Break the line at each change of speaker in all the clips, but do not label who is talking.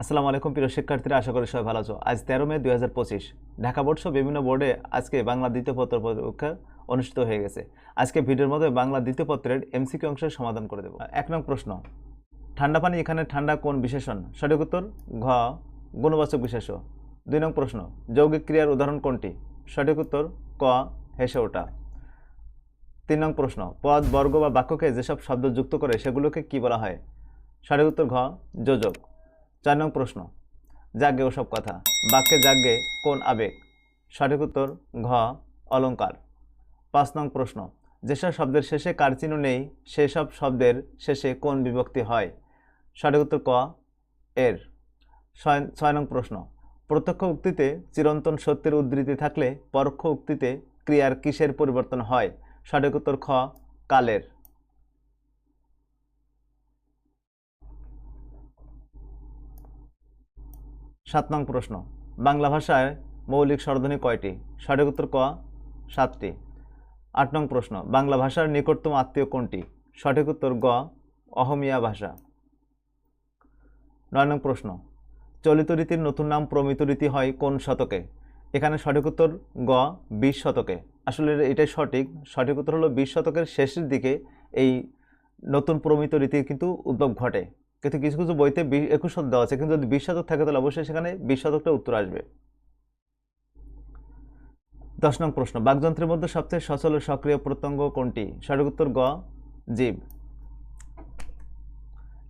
আসসালামু আলাইকুম প্রিয় শিক্ষার্থীরা, আশা করি সবাই ভালো আছো। আজ তেরো মে দুই হাজার পঁচিশ, ঢাকা বোর্ড সহ বিভিন্ন বোর্ডে আজকে বাংলা দ্বিতীয় পত্র পরীক্ষা অনুষ্ঠিত হয়ে গেছে। আজকে ভিডিওর মধ্যে বাংলা দ্বিতীয় পত্রের এমসিকিউ অংশের সমাধান করে দেবো। এক নং প্রশ্ন, ঠান্ডা পানি এখানে ঠান্ডা কোন বিশেষণ? সঠিক উত্তর, ঘ, গুণবাচক বিশেষ দুই নং প্রশ্ন, যৌগিক ক্রিয়ার উদাহরণ কোনটি? সঠিক উত্তর, ক, হেসে ওঠা। তিন নং প্রশ্ন, পদ, বর্গ বা বাক্যকে যেসব শব্দ যুক্ত করে সেগুলোকে কি বলা হয়? সঠিক উত্তর, ঘ, যোজক। চার নং প্রশ্ন। জাগে ওসব কথা। বাক্যে জাগে কোন আবেগ? সঠিক উত্তর ঘ, অলঙ্কার। পাঁচ নং প্রশ্ন। যেসব শব্দের শেষে কার চিহ্ন নেই, সেসব শব্দের শেষে কোন বিভক্তি হয়? সঠিক উত্তর ক, এর। ছয় নং প্রশ্ন। প্রত্যক্ষ উক্তিতে চিরন্তন সত্যের উদ্ধৃতি থাকলে পরোক্ষ উক্তিতে ক্রিয়ার কিসের পরিবর্তন হয়? সঠিক উত্তর খ, কালের। সাত নং প্রশ্ন। বাংলা ভাষায় মৌলিক স্বরধ্বনি কয়টি? সঠিক উত্তর ক, সাতটি। আট নং প্রশ্ন, বাংলা ভাষার নিকটতম আত্মীয় কোনটি? সঠিক উত্তর গ, অহমিয়া ভাষা। নয় নং প্রশ্ন, চলিত রীতির নতুন নাম প্রমিত রীতি হয় কোন শতকে? এখানে সঠিক উত্তর গ, বিশ শতকে। আসলে এটাই সঠিক। সঠিক উত্তর হলো বিশ শতকের শেষের দিকে এই নতুন প্রমিত রীতির কিন্তু উদ্ভব ঘটে। কিন্তু কিছু কিছু বইতে একুশ শতক দেওয়া আছে। কিন্তু যদি বিশ শতক থাকে, তাহলে অবশ্যই সেখানে বিশ শতকটা উত্তর আসবে। দশ নং প্রশ্ন, বাকযন্ত্রের মধ্যে সবচেয়ে সচল ও সক্রিয় প্রত্যঙ্গ কোনটি? সঠিক উত্তর গ, জীব।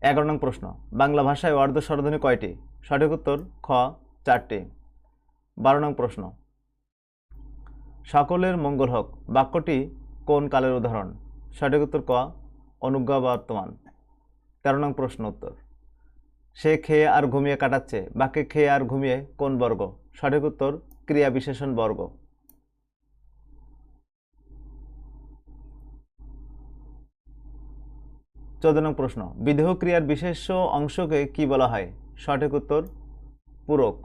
এগারো নং প্রশ্ন, বাংলা ভাষায় অর্ধ স্বরধ্বনি কয়টি? সঠিক উত্তর খ, চারটি। বারো নং প্রশ্ন, সকলের মঙ্গল হোক। বাক্যটি কোন কালের উদাহরণ? সঠিক উত্তর ক, অনুজ্ঞা বর্তমান তেরো নং প্রশ্ন উত্তর। সে খেয়ে আর ঘুমিয়ে কাটাচ্ছে বাক্যে খেয়ে আর ঘুমিয়ে কোন বর্গ? সঠিক উত্তর, ক্রিয়া বিশেষণ বর্গ। চোদ্দ নং প্রশ্ন, বিদেহ ক্রিয়ার বিশেষ অংশকে কি বলা হয়? সঠিক উত্তর, পূরক।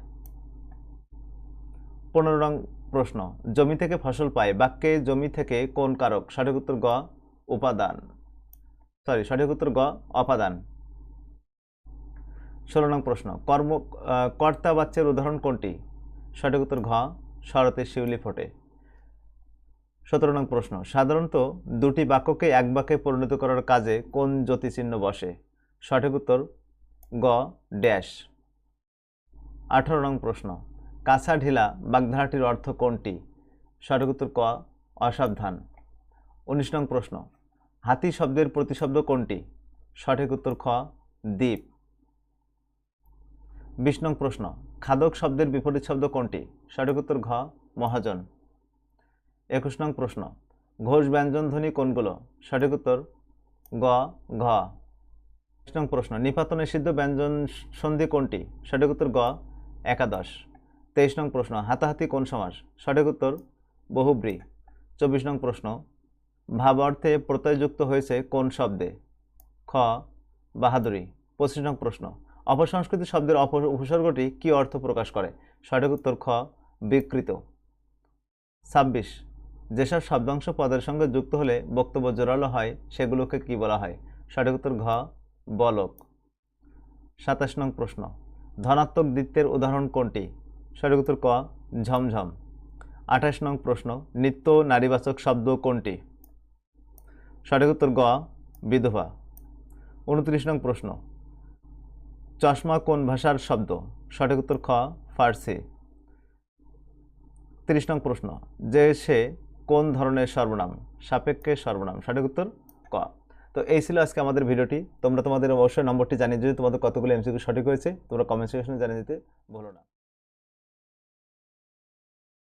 পনেরো নং প্রশ্ন, জমি থেকে ফসল পায়, বাক্যে জমি থেকে কোন কারক? সঠিক উত্তর গ, উপাদান। সরি, সঠিক উত্তর গ, অপাদান। ষোলো নং প্রশ্ন, কর্ম কর্তা বাচ্চার উদাহরণ কোনটি? সঠিক উত্তর ঘ শরতে শিউলি ফোটে। সতেরো নং প্রশ্ন, সাধারণত দুটি বাক্যকে এক বাক্যে পরিণত করার কাজে কোন জ্যোতিচিহ্ন বসে? সঠিক উত্তর গ, ড্যাশ। আঠারো নং প্রশ্ন, কাঁচা ঢিলা বাগধারাটির অর্থ কোনটি? সঠিক উত্তর ক, অসাবধান। উনিশ নং প্রশ্ন হাতি শব্দের প্রতিশব্দ কোনটি? সঠিক উত্তর খ, দ্বীপ। বিশ নং প্রশ্ন, খাদক শব্দের বিপরীত শব্দ কোনটি? সঠিক উত্তর ঘ, মহাজন। একুশ নং প্রশ্ন, ঘোষ ব্যঞ্জন ধ্বনি কোনগুলো? সঠিক উত্তর গ, ঘ। বাইশ নং প্রশ্ন, নিপাত নিষিদ্ধ ব্যঞ্জন সন্ধি কোনটি? সঠিক উত্তর গ, একাদশ। তেইশ নং প্রশ্ন, হাতাহাতি কোন সমাস সঠিক উত্তর বহুব্রী। চব্বিশ নং প্রশ্ন ভাব অর্থে প্রত্যয়যুক্ত হয়েছে কোন শব্দে? খ, বাহাদুরি। পঁচিশ নং প্রশ্ন। অপসংস্কৃতি শব্দের অপ, উপসর্গটি কী অর্থ প্রকাশ করে? সঠিক উত্তর খ, বিকৃত। ছাব্বিশ। যেসব শব্দাংশ পদের সঙ্গে যুক্ত হলে বক্তব্য জোরালো হয়, সেগুলোকে কি বলা হয়? সঠিক উত্তর ঘ, বলক। সাতাশ নং প্রশ্ন। ধনাত্মক দ্বিত্বের উদাহরণ কোনটি? সঠিক উত্তর ক, ঝমঝম। আঠাশ নং প্রশ্ন। নিত্য নারীবাচক শব্দ কোনটি? সঠিক উত্তর গ বিধবা। উনত্রিশ নং প্রশ্ন। চশমা কোন ভাষার শব্দ? সঠিক উত্তর খ, ফার্সি। তিরিশ নং প্রশ্ন। যে সে কোন ধরনের সর্বনাম? সাপেক্ষে সর্বনাম। সঠিক উত্তর ক। তো এই ছিল আজকে আমাদের ভিডিওটি। তোমরা তোমাদের অবশ্যই নম্বরটি জানিয়ে যদি তোমাদের কতগুলো এমসিকিউ সঠিক হয়েছে? তোমরা কমেন্ট সেকশনে জানিয়ে দিতে ভুলো না।